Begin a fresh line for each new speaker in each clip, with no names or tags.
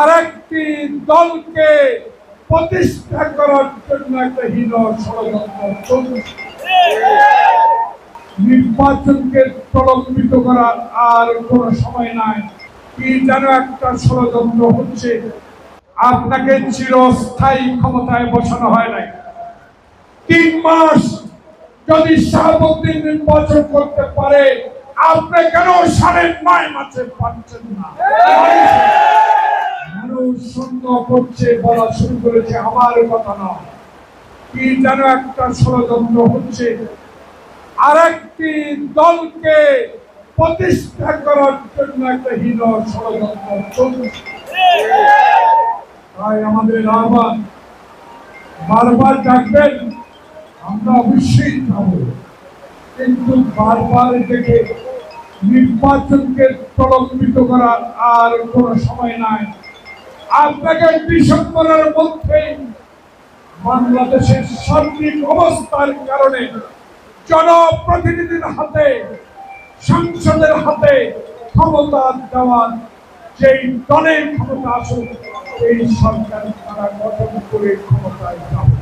আরেকটি দলকে প্রতিষ্ঠা করার জন্য একটা হীন ষড়যন্ত্র নির্বাচনকে প্রলম্বিত করার আর কোন সময় নাই। কি যেন একটা ষড়যন্ত্র হচ্ছে। আপনাকে চিরস্থায়ী ক্ষমতায় বসানো হয় নাই। তিন মাস যদি শাহাবুদ্দিন নির্বাচন করতে পারে, আপনি কেন সাড়ে নয় মাসে পাচ্ছেন না? সন্দেহ করছে বলা শুরু করেছে, আমার কথা নয়। কি যেন একটা ষড়যন্ত্র হচ্ছে। আরেকটি দলকে প্রতিষ্ঠা করার জন্য একটা হীন ষড়যন্ত্র চলছে। তাই আমাদের আহ্বান, বারবার ডাকবেন, আমরা অবশ্যই যাব। কিন্তু বারবার দেখে নির্বাচনকে প্রলম্বিত করার আর কোনো সময় নাই। আপনাকে ডিসেম্বরের মধ্যেই বাংলাদেশের সার্বিক অবস্থার কারণে জনপ্রতিনিধির হাতে সংসদের হাতে ক্ষমতা দেওয়ার যেই দলের ক্ষমতা আসুক এই সরকার তারা গঠন করে ক্ষমতায় যাবে।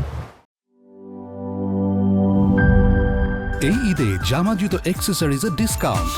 এই ঈদে জামা জুতো অ্যাক্সেসরিজের ডিসকাউন্ট